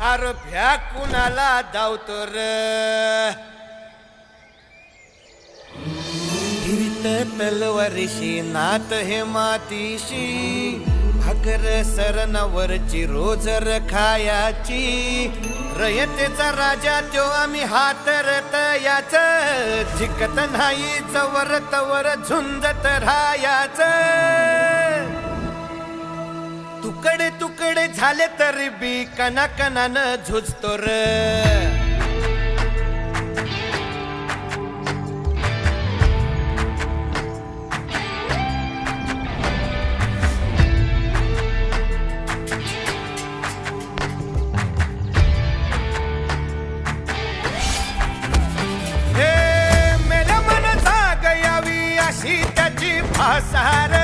आरभ्या कुणाला धावतो र? तलवारीशी नात हे मातीशी भाकर सरनावरची रोजर रखायाची. रयतेचा राजा तो आम्ही हातरत याच झिकत नाही चवर तवर झुंजत राहायचं. तुकडे तुकडे झाले तरी बी कना कनानं झुजतो र. हे मेल्या मन जाग यावी अशी त्याची भासार.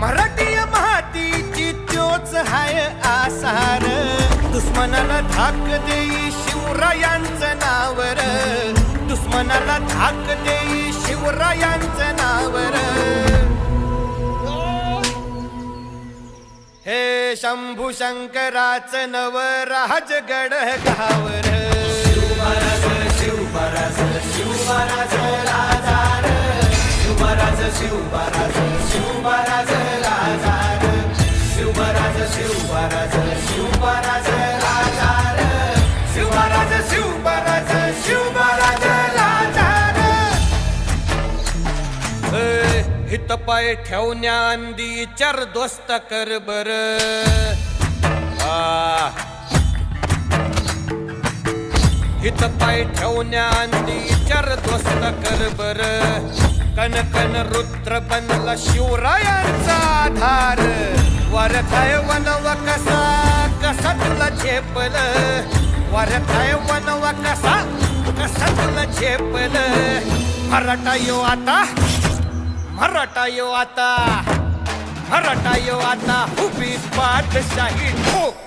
मराठी मातीची त्योच हाय आसार. दुश्मनाला धाक देई शिवरायांचं नावर. दुश्मनाला धाक देई शिवरायांचं नावर. हे शंभू शंकराच नव राजगड गावर. शिवराज शिवराज शिवराज राजार. शिवराज शिवराज पाय ठेवण्या अंदी चर दोस्त कर बर. हित पाय ठेवण्या अंदी चर दोस्त कर बर. कन कन रुद्र बनला शिवरायांचा आधार. वरथाय वनव कसा कसा तुला झेपल वरथाय वनव कसा कसा तुला झेपल. मराठा यो आता मराठा यो आता मराठा यो आता. उभी पाठशाही ठोक.